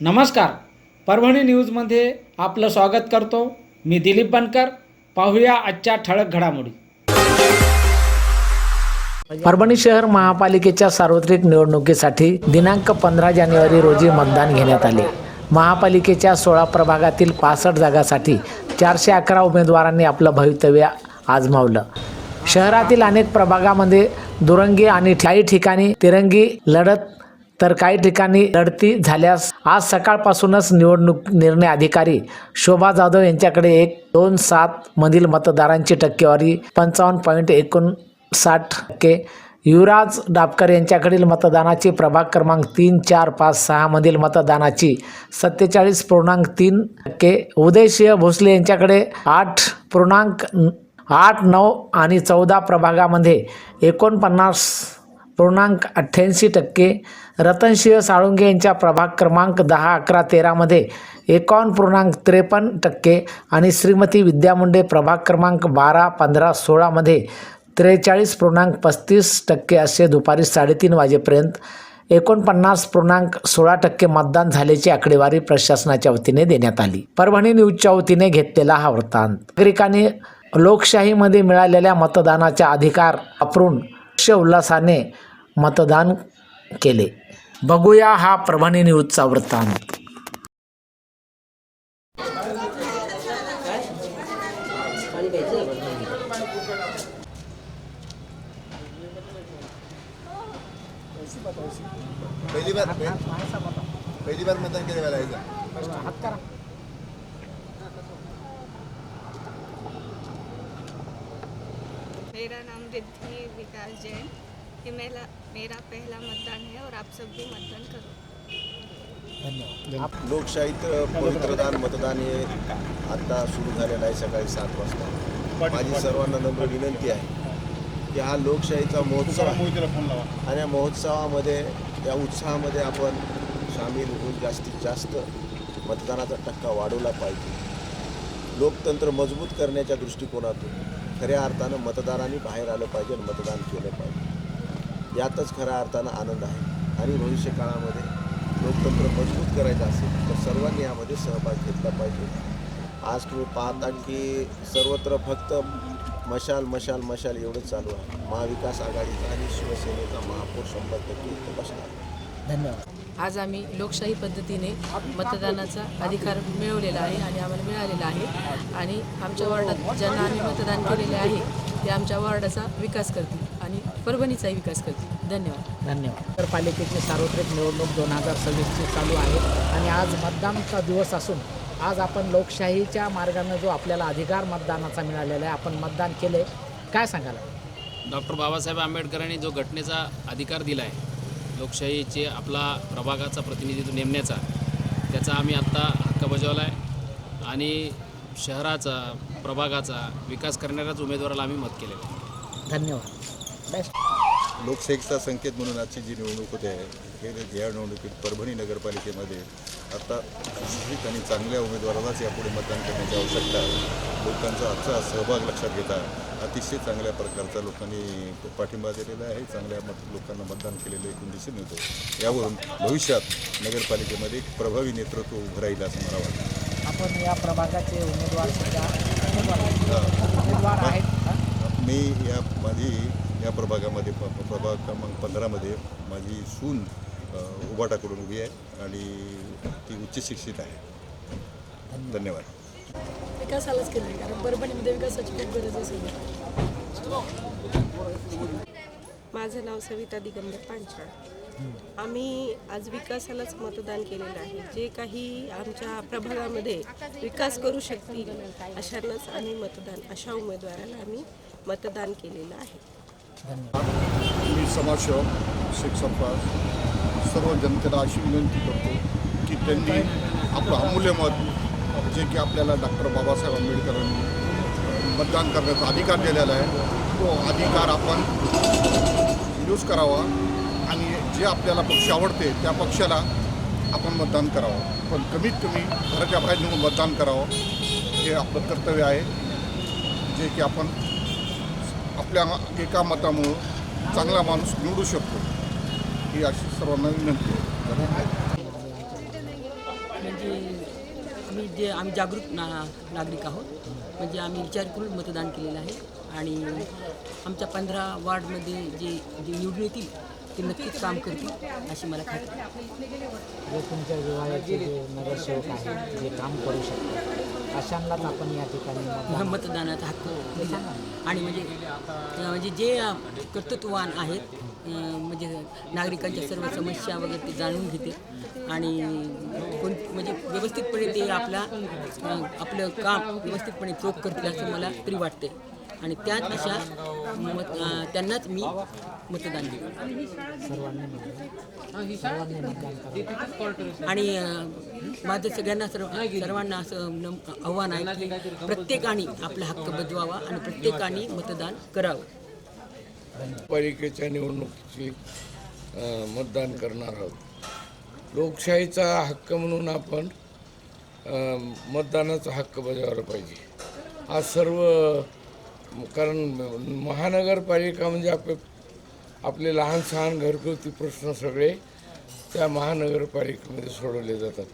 नमस्कार. परभणी न्यूजमध्ये आपलं स्वागत करतो. मी दिलीप बनकर. पाहूया आजच्या ठळक घडामोडी. परभणी शहर महापालिकेच्या सार्वत्रिक निवडणुकीसाठी दिनांक पंधरा जानेवारी रोजी मतदान घेण्यात आले. महापालिकेच्या सोळा प्रभागातील पासष्ट जागासाठी चारशे अकरा उमेदवारांनी आपलं भवितव्य आजमावलं. शहरातील अनेक प्रभागामध्ये दुरंगी आणि ठाई ठिकाणी तिरंगी लढत तर काही ठिकाणी लढती झाल्यास आज सकाळपासूनच निवडणूक निर्णय अधिकारी शोभा जाधव यांच्याकडे एक दोन सात मधील मतदारांची टक्केवारी पंचावन्न पॉईंट एकोणसाठ टक्के. युवराज डापकर यांच्याकडील मतदानाची प्रभाग क्रमांक तीन चार पाच सहामधील मतदानाची सत्तेचाळीस पूर्णांक तीन टक्के. उदयसिंह भोसले यांच्याकडे आठ पूर्णांक आठ नऊ आणि चौदा प्रभागामध्ये एकोणपन्नास पूर्णांक अठ्ठ्याऐंशी टक्के रतनसिंह साळुंगे यांच्या प्रभाग क्रमांक दहा अकरा तेरामध्ये एकावन्न पूर्णांक त्रेपन्न टक्के आणि श्रीमती विद्या मुंडे प्रभाग क्रमांक बारा पंधरा सोळामध्ये त्रेचाळीस पूर्णांक पस्तीस टक्के असे दुपारी साडेतीन वाजेपर्यंत एकोणपन्नास पूर्णांक सोळा टक्के मतदान झाल्याची आकडेवारी प्रशासनाच्या वतीने देण्यात आली. परभणी न्यूजच्या वतीने घेतलेला हा वृत्तांत. नागरिकांनी लोकशाहीमध्ये मिळालेल्या मतदानाचा अधिकार वापरून हर्ष उल्हासाने मतदान केले. बघूया हा परभणी न्यूजचा वृत्तांत. पहिली बार पहिली बार मतदान केलं वेळा मेरा नाम रिद्धि विकास जैन ये मेरा पहला मतदान है और आप सब भी मतदान करो। लोकशाहीत पवित्रदान मतदान हे आता सुरू झालेलं आहे सकाळी सात वाजता. माझी सर्वांना नम्र विनंती आहे की हा लोकशाहीचा महोत्सव आहे. आणि या महोत्सवामध्ये या उत्साहामध्ये आपण सामील होऊन जास्तीत जास्त मतदानाचा टक्का वाढवला पाहिजे. लोकतंत्र मजबूत करण्याच्या दृष्टिकोनातून खऱ्या अर्थानं मतदारांनी बाहेर आलं पाहिजे आणि मतदान केलं पाहिजे. यातच खऱ्या अर्थानं आनंद आहे. आणि भविष्य काळामध्ये लोकतंत्र मजबूत करायचं असेल तर सर्वांनी यामध्ये सहभाग घेतला पाहिजे. आज तुम्ही पाहता की सर्वत्र फक्त मशाल मशाल मशाल एवढंच चालू आहे. महाविकास आघाडीचा आणि शिवसेनेचा महापौर शंभर टक्के इथं बसणार धन्यवाद. आज आम्ही लोकशाही पद्धतीने मतदानाचा अधिकार मिळवलेला आहे आणि आम्हाला मिळालेला आहे. आणि आमच्या वॉर्डात ज्यांना आम्ही मतदान केलेले आहे ते आमच्या वॉर्डाचा विकास करतील. परभणीचाही विकास करतील. धन्यवाद. धन्यवाद. नगरपालिकेची सार्वत्रिक निवडणूक दोन हजार सव्वीसची चालू आहे आणि आज मतदानचा दिवस असून आज आपण लोकशाहीच्या मार्गानं जो आपल्याला अधिकार मतदानाचा मिळालेला आहे आपण मतदान केले काय सांगाल? डॉक्टर बाबासाहेब आंबेडकरांनी जो घटनेचा अधिकार दिला आहे लोकशाहीचे आपला प्रभागाचा प्रतिनिधित्व नेमण्याचा त्याचा आम्ही आत्ता हक्क बजावला आहे आणि शहराचा प्रभागाचा विकास करणाऱ्याच उमेदवाराला आम्ही मत केलेलं आहे. धन्यवाद. लोकशाहीचा संकेत म्हणून आजची जी निवडणूक होते आहे हे या निवडणुकीत परभणी नगरपालिकेमध्ये आता सुशिक्षित आणि चांगल्या उमेदवारालाच यापुढे मतदान करण्याची आवश्यकता आहे. लोकांचा आजचा सहभाग लक्षात घेता अतिशय चांगल्या प्रकारचा लोकांनी पाठिंबा दिलेला आहे. चांगल्या मत लोकांना मतदान केलेलं एकूण दिसून येतं. यावरून भविष्यात नगरपालिकेमध्ये एक प्रभावी नेतृत्व उभं राहील असं मला वाटतं. आपण या प्रभागाचे उमेदवार उमेदवार आहेत? मी या माझी या प्रभागामध्ये प्रभाग क्रमांक पंधरामध्ये माझी सून अ, उबाटाकडून उभी आहे आणि ती उच्च शिक्षित आहे. धन्यवाद. विकासालाच केलं आहे कारण परभणीमध्ये विकासाची खूप गरज असेल माझं नाव सविता दिगंबर पांचाळ. आम्ही आज विकासालाच मतदान केलेलं आहे. जे काही आमच्या प्रभागामध्ये विकास करू शकतील अशांनाच आम्ही मतदान अशा उमेदवाराला आम्ही मतदान केलेलं आहे. मी समाजसेवक शेख संपास सर्व जनतेला अशी विनंती करतो की त्यांनी आपलं अमूल्य मत जे की आपल्याला डॉक्टर बाबासाहेब आंबेडकरांनी मतदान करण्याचा अधिकार दिलेला आहे तो अधिकार आपण यूज करावा. जे आपल्याला पक्ष आवडते त्या पक्षाला आपण मतदान करावं. पण कमीत कमी घराच्या बाहेर निघून मतदान करावं हे आपलं कर्तव्य आहे. जे की आपण आपल्या एका मतामुळं चांगला माणूस निवडू शकतो ही अशी सर्वांना विनंती म्हणजे आम्ही जे आम्ही जागरूक ना नागरिक आहोत. म्हणजे आम्ही विचार करून मतदान केलेलं आहे. आणि आमच्या पंधरा वार्डमध्ये जे जे निवडून येतील ते नक्कीच काम करतील अशी मला खात्री आहे. जे तुमच्या विभागाचे जे नगरसेवक आहेत जे काम करू शकतात अशांनाच आपण या ठिकाणी मतदान- मतदानाचा हक्क आणि म्हणजे म्हणजे जे कर्तृत्ववान आहेत म्हणजे नागरिकांच्या सर्व समस्या वगैरे ते जाणून घेते आणि कोण म्हणजे व्यवस्थितपणे ते आपला आपलं काम व्यवस्थितपणे चोख करतील असं मला तरी वाटते आणि त्याच अशा मत त्यांनाच मी मतदान दिलं आणि माझं सगळ्यांना सर्व सर्वांना असं आव्हान आहे की प्रत्येकाने आपला हक्क बजवावा आणि प्रत्येकाने मतदान करावं. पालिकेच्या निवडणुकीची मतदान करणार आहोत. लोकशाहीचा हक्क म्हणून आपण मतदानाचा हक्क बजावला पाहिजे. हा सर्व कारण महानगरपालिका म्हणजे आप आपले लहान सहान घरगुती प्रश्न सगळे त्या महानगरपालिकेमध्ये सोडवले जातात.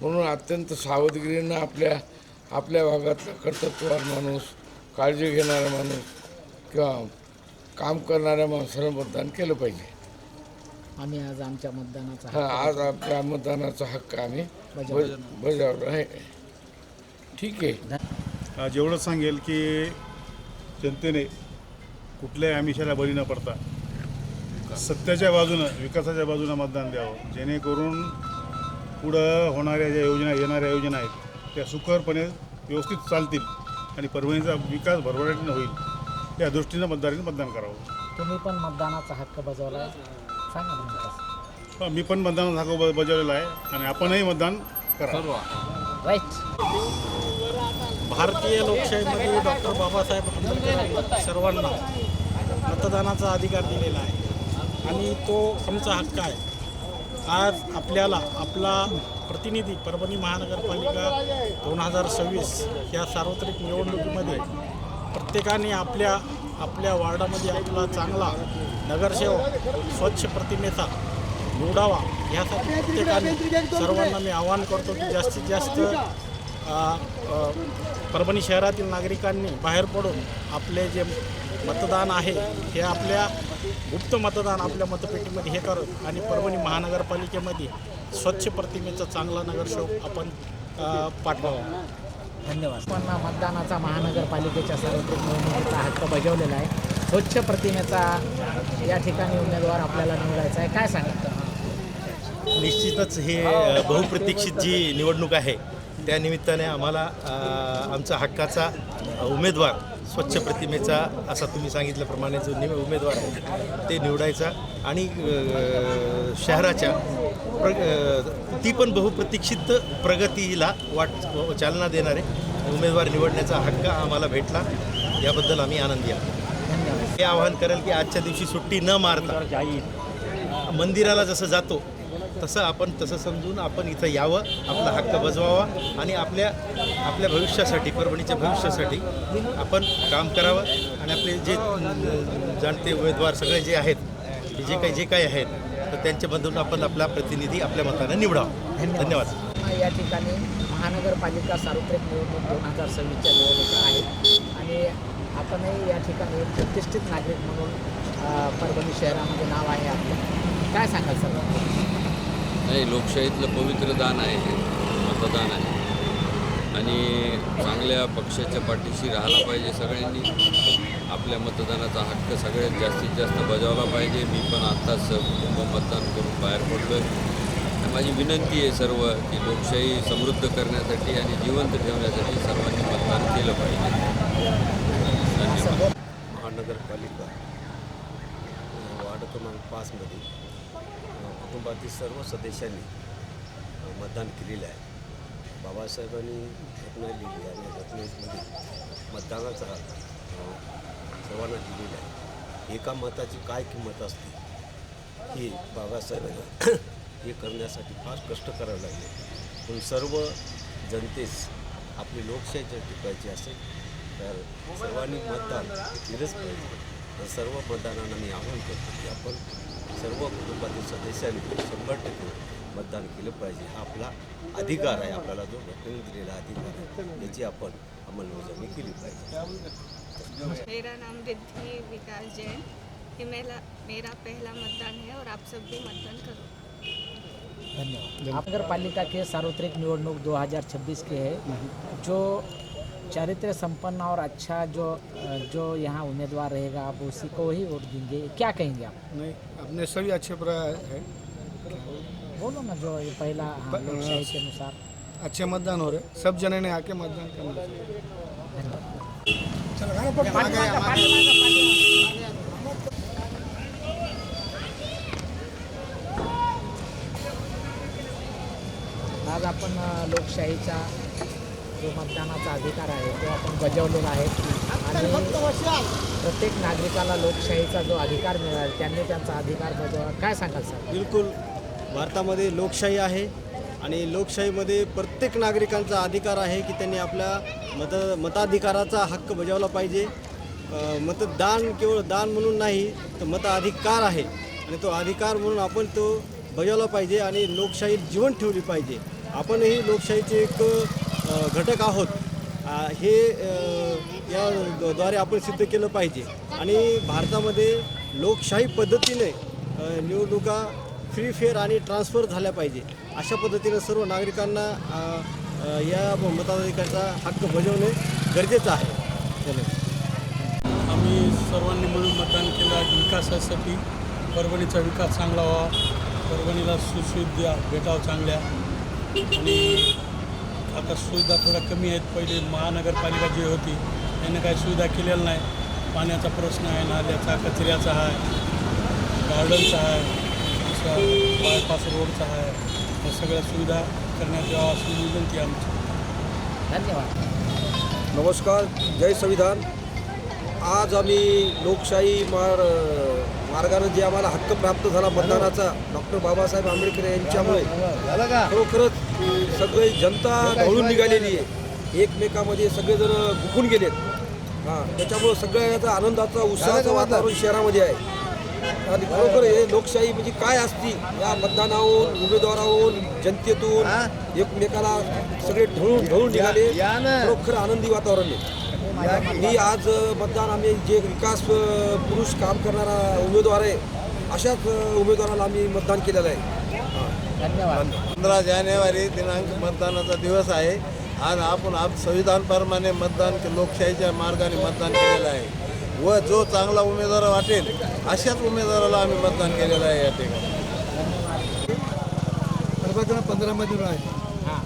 म्हणून अत्यंत सावधगिरीनं आपल्या आपल्या भागातला कर्तृत्ववान माणूस काळजी घेणारा माणूस किंवा काम करणाऱ्या माणसाला मतदान केलं पाहिजे. आम्ही आज आमच्या मतदानाचा हा आज आपल्या मतदानाचा हक्क आम्ही बज बजावला आहे. ठीक आहे. आज एवढंच सांगेल की जनतेने कुठल्याही आमिषाला बळी न पडता सत्याच्या बाजूनं विकासाच्या बाजूनं मतदान द्यावं. जेणेकरून पुढं होणाऱ्या ज्या योजना येणाऱ्या योजना आहेत त्या सुखरपणे व्यवस्थित चालतील आणि परभणीचा विकास भरभराटीनं होईल या दृष्टीनं मतदारांनी मतदान करावं. तुम्ही पण मतदानाचा हक्क बजावला सांगा मी पण मतदानाचा हक्क बजावलेला आहे आणि आपणही मतदान करा. राईट भारतीय लोकशाहीमध्ये डॉक्टर बाबासाहेब आंबेडकर सर्वांना मतदानाचा अधिकार दिलेला आहे. आणि तो आमचा हक्क आहे. आज आपल्याला आपला प्रतिनिधी परभणी महानगरपालिका दोन हजार सव्वीस या सार्वत्रिक निवडणुकीमध्ये प्रत्येकाने आपल्या आपल्या वार्डामध्ये आपला चांगला नगरसेवक स्वच्छ प्रतिमेचा निवडावा यासाठी प्रत्येकाने सर्वांना मी आवाहन करतो की जास्तीत जास्त परभणी शहरातील नागरिकांनी बाहेर पडून आपले जे मतदान आहे हे आपल्या गुप्त मतदान आपल्या मतपेटीमध्ये हे करत आणि परभणी महानगरपालिकेमध्ये स्वच्छ प्रतिमेचा चांगला नगरसेवक आपण पाठवावा. धन्यवाद. पण मतदानाचा महानगरपालिकेच्या सार्वत्रिक निवडणुकीचा हक्क बजावलेला आहे. स्वच्छ प्रतिमेचा या ठिकाणी उमेदवार आपल्याला निवडायचा आहे. काय सांगा निश्चितच हे बहुप्रतीक्षित जी निवडणूक आहे त्या निमित्ताने आम्हाला आमचा हक्काचा उमेदवार स्वच्छ प्रतिमेचा असा तुम्ही सांगितल्याप्रमाणे जो निव उमेदवार आहे ते निवडायचा. आणि शहराच्या प्र ती पण बहुप्रतीक्षित प्रगतीला वाट चालना देणारे उमेदवार निवडण्याचा हक्क आम्हाला भेटला. याबद्दल आम्ही आनंदी आहोत. हे आवाहन करेल की आजच्या दिवशी सुट्टी न मारता मंदिराला जसं जातो तसं आपण तसं समजून आपण इथं यावं आपला हक्क बजवावा आणि आपल्या आपल्या भविष्यासाठी परभणीच्या भविष्यासाठी आपण काम करावं आणि आपले जे जाणते उमेदवार सगळे जे आहेत जे काही जे काही आहेत तर त्यांच्यामधून आपण आपला प्रतिनिधी आपल्या मताने निवडावा. धन्यवाद. या ठिकाणी महानगरपालिका सार्वत्रिक निवडणूक दोन हजार सव्वीसच्या निवडणुका आहेत आणि आपणही या ठिकाणी एक प्रतिष्ठित नागरिक म्हणून परभणी शहरामध्ये नाव आहे आपलं. काय सांगाल सर? नाही लोकशाहीतलं पवित्र दान आहे हे. मतदान आहे. आणि चांगल्या पक्षाच्या पाठीशी राहायला पाहिजे सगळ्यांनी. आपल्या मतदानाचा हक्क सगळ्यात जास्तीत जास्त बजावला पाहिजे. मी पण आत्ताच कुटुंब मतदान करून बाहेर पडलो आहे माझी विनंती आहे सर्व की लोकशाही समृद्ध करण्यासाठी आणि जिवंत ठेवण्यासाठी सर्वांनी मतदान केलं पाहिजे. धन्यवाद. महानगरपालिका. वार्ड क्रमांक पाचमध्ये कुटुंबातील सर्व सदस्यांनी मतदान केलेलं आहे. बाबासाहेबांनी घटना लिहिली आणि घटनेमध्ये मतदानाचा सर्वांना दिलेला आहे. एका मताची काय किंमत असते ही बाबासाहेबांना हे करण्यासाठी फार कष्ट करावे लागले. पण सर्व जनतेस आपली लोकशाही जर टिकायची असेल तर सर्वांनी मतदान केलंच पाहिजे. तर सर्व मतदानांना मी आवाहन करतो की आपण सर्व कुटुंबातील सदस्यांनी शंभर टक्के मतदान केलं पाहिजे. हा आपला अधिकार आहे. आपल्याला जो घटनेने दिलेला अधिकार आहे याची आपण अंमलबजावणी केली पाहिजे. मेरा नाम रिद्धि विकास जैन ये मेरा मेरा पहला मतदान है और आप सब भी मतदान करो। धन्यवाद। नगर पालिका के सार्वत्रिक निवडणूक 2026 के है जो चारित्र्य संपन्न और अच्छा जो जो यहाँ उम्मीदवार रहेगा आप उसी को ही वोट देंगे। क्या कहेंगे आप? नहीं अपने सभी अच्छे है। बोलो ना जो ये पहला हाँ, लोकशाही के अनुसार। अच्छे मतदान हो रहे सब जने ने आके मतदान करना आज आपण लोकशाहीचा जो मतदानाचा अधिकार आहे तो आपण बजावलेला आहे. आणि प्रत्येक नागरिकाला लोकशाहीचा जो अधिकार मिळाला त्यांनी त्यांचा अधिकार बजावा. काय सांगाल सर? बिलकुल. भारतामध्ये लोकशाही आहे आणि लोकशाहीमध्ये प्रत्येक नागरिकांचा अधिकार आहे की त्यांनी आपल्या मत मताधिकाराचा हक्क बजावला पाहिजे. मतदान केवळ दान म्हणून नाही तर मताधिकार आहे. आणि तो अधिकार म्हणून आपण तो बजावला पाहिजे आणि लोकशाही जीवन ठेवली पाहिजे. आपणही लोकशाहीचे एक घटक आहोत. हे या द्वारे आपण सिद्ध केलं पाहिजे. आणि भारतामध्ये लोकशाही पद्धतीने निवडणुका फ्री फेअर आणि ट्रान्सफर झाल्या पाहिजे. अशा पद्धतीनं सर्व नागरिकांना या मताधिकाराचा हक्क बजावणे गरजेचं आहे. धन्यवाद. आम्ही सर्वांनी मिळून मतदान केलं विकासासाठी. परभणीचा विकास चांगला व्हावा. परभणीला सुशुद्ध्या भेटावं चांगल्या. आणि आता सुविधा थोड्या कमी आहेत. पहिले महानगरपालिका जी होती त्यांनी काही सुविधा केलेल्या नाही. पाण्याचा प्रश्न आहे नाल्याचा कचऱ्याचा आहे गार्डनचा आहे असा बायपास रोडचा आहे. या सगळ्या सुविधा करण्यात यावं अशी विनंती आमची. धन्यवाद. नमस्कार जय संविधान. आज आम्ही लोकशाही मार मार्गानं जे आम्हाला हक्क प्राप्त झाला मतदानाचा डॉक्टर बाबासाहेब आंबेडकर यांच्यामुळे खरोखरच सगळी जनता ढवळून निघालेली आहे. एकमेकामध्ये सगळेजण गुकून गेलेत. हां त्याच्यामुळं सगळ्याचा आनंदाचा उत्साहाचं वातावरण शहरामध्ये आहे. आणि खरोखर हे लोकशाही म्हणजे काय असती या मतदानाहून उमेदवाराहून जनतेतून एकमेकाला सगळे ढळून ढळून निघाले. खरोखर आनंदी वातावरण आहे. मी आज मतदान आम्ही जे विकास पुरुष काम करणारा उमेदवार आहे अशाच उमेदवाराला आम्ही मतदान केलेलं आहे. धन्यवाद. पंधरा जानेवारी दिनांक मतदानाचा दिवस आहे. आज आपण आप संविधानप्रमाणे मतदान के- लोकशाहीच्या मार्गाने मतदान केलेलं आहे. व जो चांगला उमेदवार वाटेल अशाच उमेदवाराला आम्ही मतदान केलेलं आहे या ठिकाणी. प्रभाग पंधरामधून आहे हां.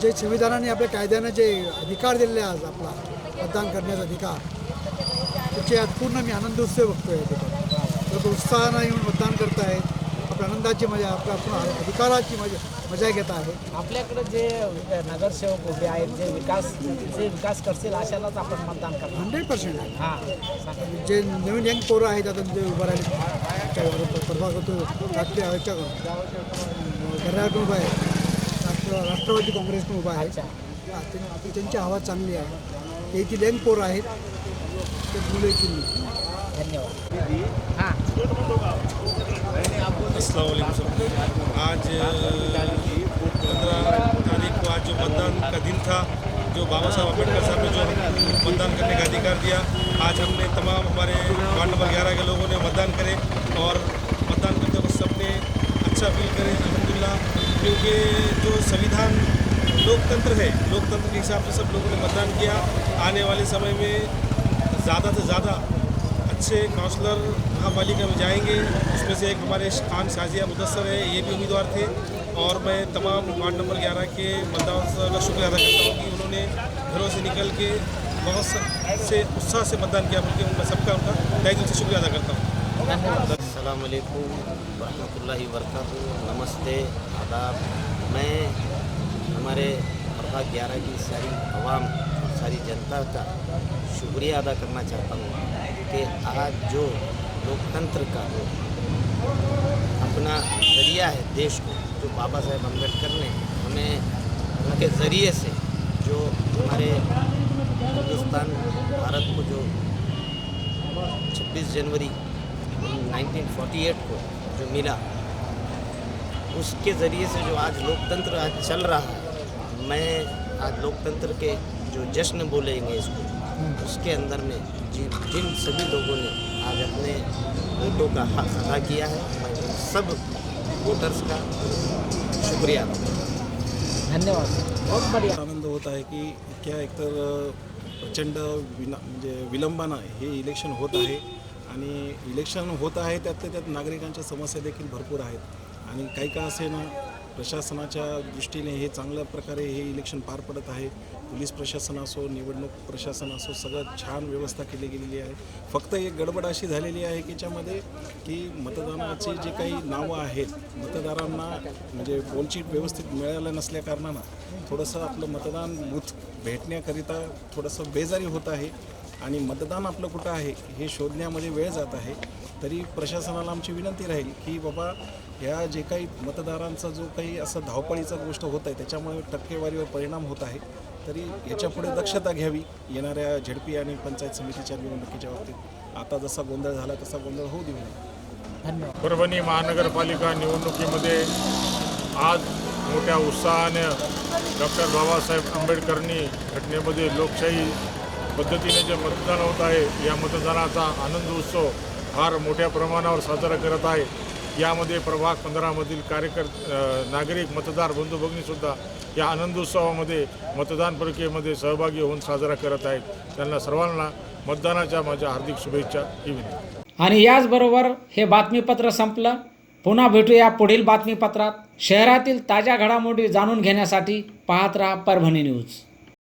जे संविधानाने आपल्या कायद्यानं जे अधिकार दिलेले आज आपला मतदान करण्याचा अधिकार त्याचे आज पूर्ण मी आनंद उत्सव बघतोय लोक उत्साहानं येऊन मतदान करत आहेत आपल्या आनंदाची मजा आपल्या पूर्ण अधिकाराची मजा मजा घेत आहेत आपल्याकडे जे नगरसेवक उभे आहेत जे विकास जे विकास करतील अशालाच आपण मतदान करणार. Hundred percent. आहे हां. जे नवीन यंग पोरं आहेत आता जे उभं राहिले प्रभागातून राष्ट्रीय ह्याच्या घरातून उभा आहे. राष्ट्र राष्ट्रवादी काँग्रेसकडून उभा आहे. त्यांची हवा चांगली आहे. ते येथील यंग पोरं आहेत. ते मुलं नाही. धन्यवाद. हां. अस्सलाम आज पंद्रह तारीख को आज जो मतदान का दिन था, जो बाबा साहब अंबेडकर साहब ने जो मतदान करने का अधिकार दिया, आज हमने तमाम हमारे वार्ड नंबर ग्यारह के लोगों ने मतदान करे और मतदान करते वक्त सबने अच्छा फील करे, अलहमदिल्ला। क्योंकि जो संविधान लोकतंत्र है, लोकतंत्र के हिसाब से सब लोगों ने मतदान किया। आने वाले समय में ज़्यादा से ज़्यादा अच्छे काउंसलर महापालिका में जाएँगे। उसमें से एक हमारे खान शाजिया मुदसर है, ये भी उम्मीदवार थे। और मैं तमाम वार्ड नंबर 11 के मतदान का शुक्रिया अदा करता हूँ कि उन्होंने घरों से निकल के बहुत से उत्साह से मतदान किया। बल्कि मैं सबका उनका तय से शुक्रिया अदा करता हूँ। असलकुम वरहमतुल्लाहि वरकत नमस्ते, आदाब। मैं हमारे प्रभाग ग्यारह की सारी आवाम सारी जनता का शुक्रिया अदा करना चाहता हूँ। कि आज जो लोकतंत्र का जो अपना ज़रिया है देश को, जो बाबा साहेब अंबेडकर ने हमें उनके ज़रिए से जो हमारे हिंदुस्तान, भारत को जो 26 जनवरी 1948 को जो मिला, उसके ज़रिए से जो आज लोकतंत्र आज चल रहा है। मैं आज लोकतंत्र के जो जश्न बोलेंगे इसको उसके अंदर में जिन जिन सभी लोगों ने आज अपने वोटों का हक अदा किया है मैं सब वोटर्स का शुक्रिया। धन्यवाद। बहुत बढ़िया। आनंद होत आहे की इतक्या एकतर प्रचंड विना म्हणजे विलंबानं हे इलेक्शन होत आहे आणि इलेक्शन होत आहे त्यातल्या त्यात नागरिकांच्या समस्या देखील भरपूर आहेत. आणि काही का असे ना प्रशासनाच्या दृष्टीने हे चांगल्या प्रकारे हे इलेक्शन पार पडत आहे. पोलीस प्रशासन असो निवडणूक प्रशासन असो सगळं छान व्यवस्था केली गेलेली आहे. फक्त एक गडबड अशी झालेली आहे की याच्यामध्ये की मतदानाची जे काही नावं आहेत मतदारांना म्हणजे पोलचीट व्यवस्थित मिळालं नसल्याकारणानं थोडंसं आपलं मतदान बूथ भेटण्याकरिता थोडंसं बेजारी होत आहे आणि मतदान आपलं कुठं आहे हे शोधण्यामध्ये वेळ जात आहे. तरी प्रशासनाला आमची विनंती राहील की बाबा ह्या जे काही मतदारांचा जो काही असं धावपळीचा गोष्ट होत आहे त्याच्यामुळे टक्केवारीवर परिणाम होत आहे. तरी याच्यापुढे दक्षता घ्यावी. येणाऱ्या झेडपी आणि पंचायत समितीच्या निवडणुकीच्या बाबतीत आता जसा गोंधळ झाला तसा गोंधळ होऊ देऊ नये. धन्यवाद. परभणी महानगरपालिका निवडणुकीमध्ये आज मोठ्या उत्साहाने डॉक्टर बाबासाहेब आंबेडकरांनी घटनेमध्ये लोकशाही पद्धतीने जे मतदान होत आहे या मतदानाचा आनंद उत्सव फार मोठ्या प्रमाणावर साजरा करत आहे. यामध्ये प्रभाग पंधरामधील कार्यकर नागरिक मतदार बंधू भगिनीसुद्धा या आनंदोत्सवामध्ये मतदान प्रक्रियेमध्ये सहभागी होऊन साजरा करत आहेत. त्यांना सर्वांना मतदानाच्या माझ्या हार्दिक शुभेच्छा. ही विनंती. आणि याचबरोबर हे बातमीपत्र संपलं. पुन्हा भेटूया पुढील बातमीपत्रात. शहरातील ताज्या घडामोडी जाणून घेण्यासाठी पाहत राहा परभणी न्यूज.